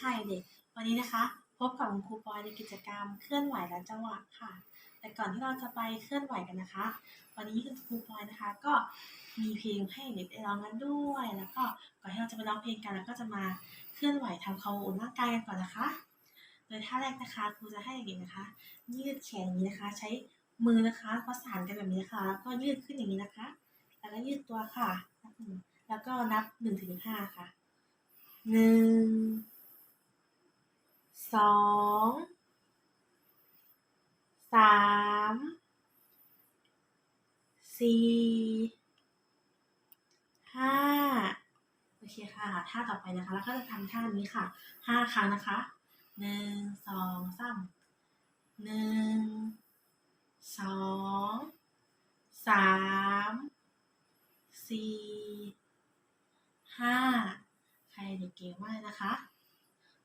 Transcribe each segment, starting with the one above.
ค่ะเด็ก วันนี้นะคะ พบกับคุณครูปอยในกิจกรรมเคลื่อนไหวและจังหวะค่ะ แต่ก่อนที่เราจะไปเคลื่อนไหวกันนะคะ วันนี้คุณครูปอยนะคะ ก็มีเพลงให้เด็กได้ร้องกันด้วย แล้วก็ก่อนที่เราจะไปร้องเพลงกันเราก็จะมาเคลื่อนไหวทำความอบอุ่นร่างกายกันก่อนนะคะ โดยท่าแรกนะคะครูจะให้เด็กนะคะ ยืดแขนนี้นะคะ ใช้มือนะคะประสานกันแบบนี้นะคะแล้วก็ยืดขึ้นอย่างนี้นะคะ แล้วก็ยืดตัวค่ะ แล้วก็นับหนึ่งถึงห้าค่ะหนึ่ง สองสามสี่ห้าโอเคค่ะ ท่าต่อไปนะคะ แล้วก็จะทำท่านี้ค่ะห้าครั้งนะคะหนึ่งสองสามหนึ่งสองสามสี่ห้า ใครเด็กเก่งมากนะคะ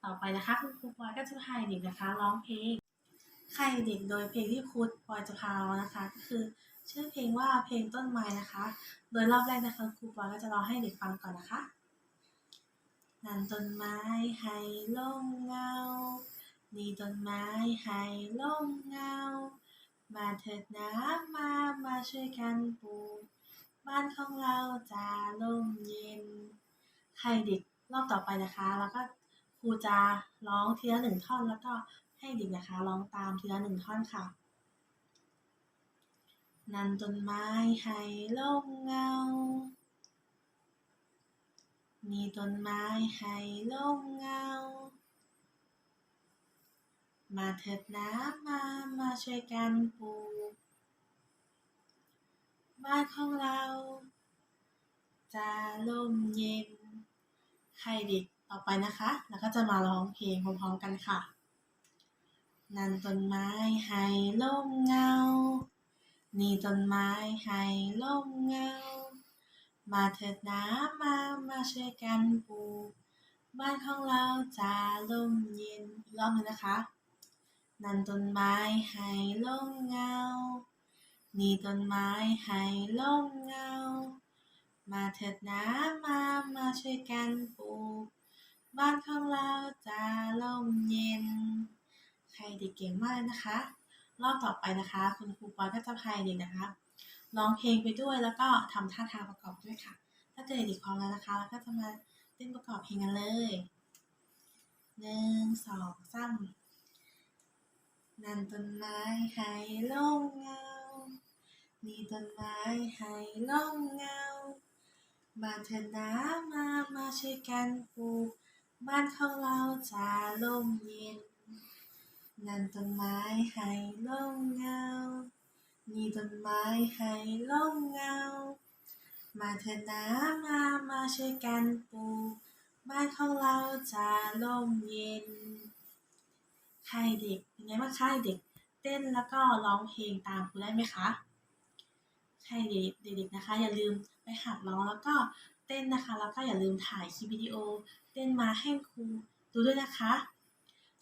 ต่อไปนะคะคุณครูปอยก็จะพาเด็กนะคะร้องเพลงใครเด็กโดยเพลงที่ครูปอยจะพาร้องนะคะก็คือ ชื่อเพลงว่าเพลงต้นไม้นะคะ โดยรอบแรกนะคะครูปอยก็จะร้องให้เด็กฟังก่อนนะคะนั่นต้นไม้ให้ล่มเงา นี่ต้นไม้ให้ล่มเงา มาเถิดนะมามาช่วยกันปลูกบ้านของเราจะร่มเย็น ใครเด็กรอบต่อไปนะคะ แล้วก็ ครูจะร้องทีละหนึ่งท่อน แล้วก็ให้เด็กนะคะร้องตามทีละหนึ่งท่อนค่ะ นั่นต้นไม้ให้ร่มเงา มีต้นไม้ให้ร่มเงา มาเถิดนะมา มาช่วยกันปลูกบ้านของเรา จะร่มเย็นใครเด็ก ต่อไปนะคะ แล้วก็จะมาร้องเพลงพร้อมๆกันค่ะ นั่นต้นไม้ให้ร่มเงา นี่ต้นไม้ให้ร่มเงา มาเถิดนะมา มาช่วยกันปลูก บ้านของเราจะร่มเย็นอีกรอบนึงนะคะ นั่นต้นไม้ให้ร่มเงา นี่ต้นไม้ให้ร่มเงา มาเถิดนะมา มาช่วยกันปลูก บ้านของเราจะร่มเย็น ใครเด็กเก่งมากนะคะ รอบต่อไปนะคะ คุณครูปอยก็จะพายเด็กนะคะร้องเพลงไปด้วยแล้วก็ทำท่าทางประกอบด้วยค่ะ ถ้าเกิดเด็กพร้อมแล้วนะคะแล้วก็จะมาเต้นประกอบเพลงกันเลยหนึ่งสองสามนั่นต้นไม้ให้ร่มเงา นี่ต้นไม้ให้ร่มเงามาเถิดนะมามาช่วยกันปลูก บ้านของเราจะร่มเย็น นั่นต้นไม้ให้ร่มเงา นี่ต้นไม้ให้ร่มเงา มาเถิดนะมามาช่วยกันปลูกบ้านของเราจะร่มเย็นใครเด็กเป็นไงบ้างคะเด็กเต้นแล้วก็ร้องเพลงตามครูได้ไหมคะใครเด็กเด็กๆนะคะ อย่าลืมไปหัดร้องแล้วก็ เต้นนะคะ แล้วก็อย่าลืมถ่ายคลิปวิดีโอ เต้นมาให้ครูดูด้วยนะคะ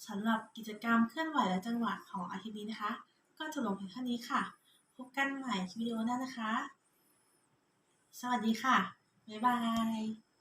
สำหรับกิจกรรมเคลื่อนไหวและจังหวะของอาทิตย์นี้นะคะ ก็จะลงเพียงเท่านี้ค่ะ พบกันใหม่คลิปวิดีโอหน้านะคะ สวัสดีค่ะ บ๊ายบาย